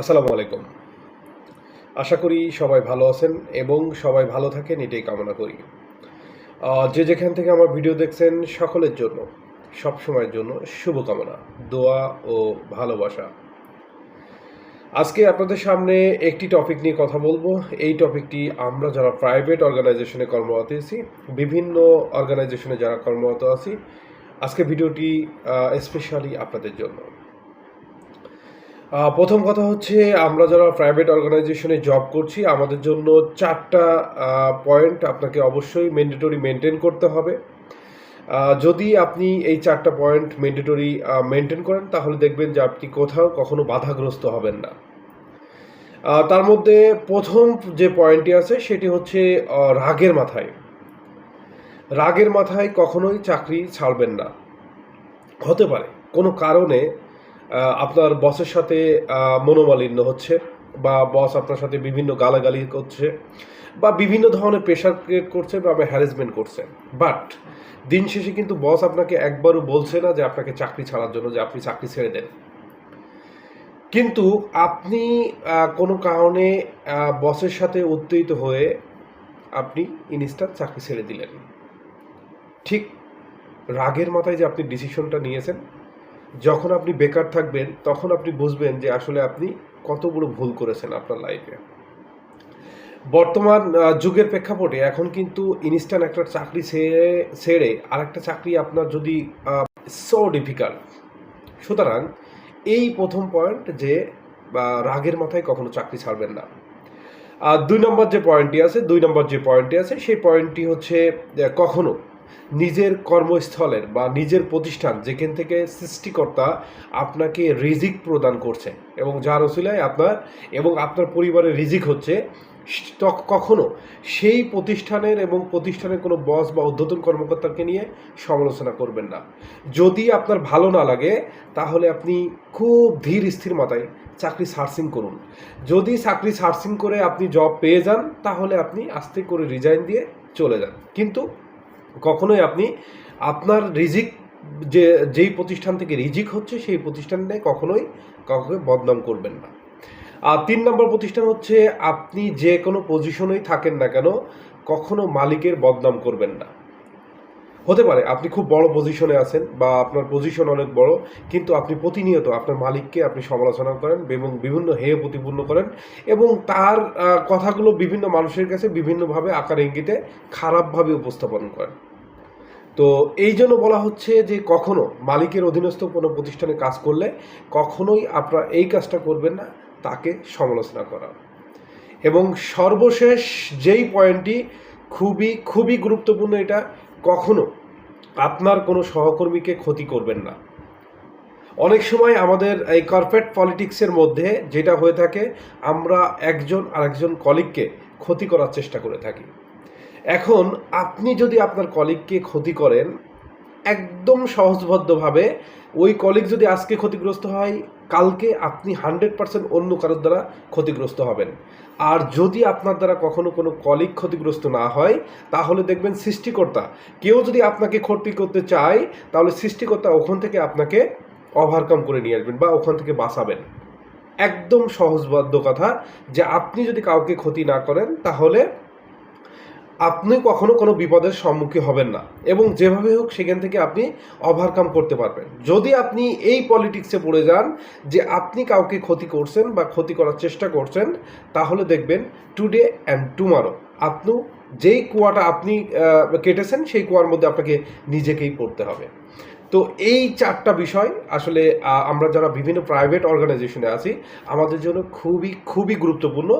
আসসালামু আলাইকুম। আশা করি সবাই ভালো আছেন এবং সবাই ভালো থাকেন, এটাই কামনা করি। যে যেখান থেকে আমার ভিডিও দেখছেন, সকলের জন্য সব সময়ের জন্য শুভকামনা, দোয়া ও ভালোবাসা। আজকে আপনাদের সামনে একটি টপিক নিয়ে কথা বলব। এই টপিকটি আমরা যারা প্রাইভেট অর্গানাইজেশনে কর্মরত আছি, বিভিন্ন অর্গানাইজেশনে যারা কর্মরত আছি, আজকে ভিডিওটি স্পেশালি আপনাদের জন্য। প্রথম কথা হচ্ছে আমরা যারা প্রাইভেট অর্গানাইজেশনে জব করছি, আমাদের জন্য চারটা পয়েন্ট আপনাকে অবশ্যই ম্যান্ডেটরি মেনটেন করতে হবে। যদি আপনি এই চারটা পয়েন্ট ম্যান্ডেটরি মেনটেন করেন, তাহলে দেখবেন যে আপনি কোথাও কখনো বাধাগ্রস্ত হবেন না। তার মধ্যে প্রথম যে পয়েন্টটি আছে, সেটি হচ্ছে রাগের মাথায়। রাগের মাথায় কখনোই চাকরি ছাড়বেন না। হতে পারে, কোনো কারণে আপনার বসের সাথে মনোমালিন্য হচ্ছে বা বস আপনার সাথে বিভিন্ন গালাগালি করছে বা বিভিন্ন ধরনের প্রেশার ক্রিয়েট করছে বা হ্যারাসমেন্ট করছে। বাট দিন শেষে কিন্তু বস আপনাকে একবারও বলছে না যে আপনাকে চাকরি ছাড়ার জন্য, যে আপনি চাকরি ছেড়ে দেন। কিন্তু আপনি কোনো কারণে বসের সাথে উত্তেজিত হয়ে আপনি ইনস্ট্যান্ট চাকরি ছেড়ে দিলেন। ঠিক রাগের মাথায় যে আপনি ডিসিশনটা নিয়েছেন যখন আপনি বেকার থাকবেন, তখন আপনি বুঝবেন যে আসলে আপনি কত বড় ভুল করেছেন আপনার লাইফে বর্তমান যুগের প্রেক্ষাপটে এখন কিন্তু ইনস্ট্যান্ট একটা চাকরি ছেড়ে ছেড়ে আরেকটা চাকরি আপনার যদি সো ডিফিকাল্ট সুতরাং এই প্রথম পয়েন্ট যে রাগের মাথায় কখনো চাকরি ছাড়বেন না। আর দুই নম্বর যে পয়েন্টটি আছে, দুই নম্বর যে পয়েন্টটি আছে, সেই পয়েন্টটি হচ্ছে কখনো নিজের কর্মস্থলের বা নিজের প্রতিষ্ঠান, যেখান থেকে সৃষ্টিকর্তা আপনাকে রিজিক প্রদান করছে এবং যার ওসিলায় আপনার এবং আপনার পরিবারের রিজিক হচ্ছে কখনো সেই প্রতিষ্ঠানের এবং প্রতিষ্ঠানের কোনো বস বা উদ্বোধন কর্মকর্তাকে নিয়ে সমালোচনা করবেন না। যদি আপনার ভালো না লাগে, তাহলে আপনি খুব ধীর স্থির মাথায় চাকরি সার্চিং করুন। যদি চাকরি সার্চিং করে আপনি জব পেয়ে যান, তাহলে আপনি আস্তে করে রিজাইন দিয়ে চলে যান। কিন্তু কখনোই আপনি আপনার রিজিক যে, যেই প্রতিষ্ঠান থেকে রিজিক হচ্ছে সেই প্রতিষ্ঠানে কখনোই কাউকে বদনাম করবেন না। আর তিন নম্বর প্রতিষ্ঠান হচ্ছে আপনি যে কোনো পজিশনেই থাকেন না কেন, কখনো মালিকের বদনাম করবেন না। হতে পারে, আপনি খুব বড় পজিশনে আছেন বা আপনার পজিশন অনেক বড়, কিন্তু আপনি প্রতিনিয়ত আপনার মালিককে আপনি সমালোচনা করেন এবং বিভিন্ন হেয় প্রতিপূর্ণ করেন এবং তার কথাগুলো বিভিন্ন মানুষের কাছে বিভিন্নভাবে আকার ইঙ্গিতে খারাপভাবে উপস্থাপন করেন। তো এই জন্য বলা হচ্ছে যে কখনো মালিকের অধীনস্থ কোনো প্রতিষ্ঠানে কাজ করলে কখনোই আপনারা এই কাজটা করবেন না, তাকে সমালোচনা করা। এবং সর্বশেষ যেই পয়েন্টটি খুবই খুবই গুরুত্বপূর্ণ এটা কখনো আপনার কোনো সহকর্মীকে ক্ষতি করবেন না। অনেক সময় আমাদের এই কর্পোরেট পলিটিক্সের মধ্যে যেটা হয়ে থাকে, আমরা একজন আরেকজন কলিগকে ক্ষতি করার চেষ্টা করে থাকি। এখন আপনি যদি আপনার কলিগকে ক্ষতি করেন একদম সহজবদ্ধভাবে ওই কলিগ যদি আজকে ক্ষতিগ্রস্ত হয়, কালকে আপনি হান্ড্রেড পার্সেন্ট অন্য কারোর দ্বারা ক্ষতিগ্রস্ত হবেন। আর যদি আপনার দ্বারা কখনো কোনো কলিগ ক্ষতিগ্রস্ত না হয়, তাহলে দেখবেন সৃষ্টিকর্তা, কেউ যদি আপনাকে ক্ষতি করতে চায়, তাহলে সৃষ্টিকর্তা ওখান থেকে আপনাকে ওভারকাম করে নিয়ে আসবেন বা ওখান থেকে বাঁচাবেন। একদম সহজবদ্ধ কথা যে আপনি যদি কাউকে ক্ষতি না করেন, তাহলে আপনি কখনো কোনো বিপদের সম্মুখীন হবেন না এবং যেভাবে হোক সেখান থেকে আপনি ওভারকাম করতে পারবেন। যদি আপনি এই পলিটিক্সে পড়ে যান যে আপনি কাউকে ক্ষতি করছেন বা ক্ষতি করার চেষ্টা করছেন, তাহলে দেখবেন টুডে অ্যান্ড টুমারো আপনি যেই কুয়াটা আপনি কেটেছেন সেই কুয়ার মধ্যে আপনাকে নিজেকেই পড়তে হবে। তো এই চারটা বিষয় আসলে আমরা যারা বিভিন্ন প্রাইভেট অর্গানাইজেশনে আছি, আমাদের জন্য খুবই খুবই গুরুত্বপূর্ণ।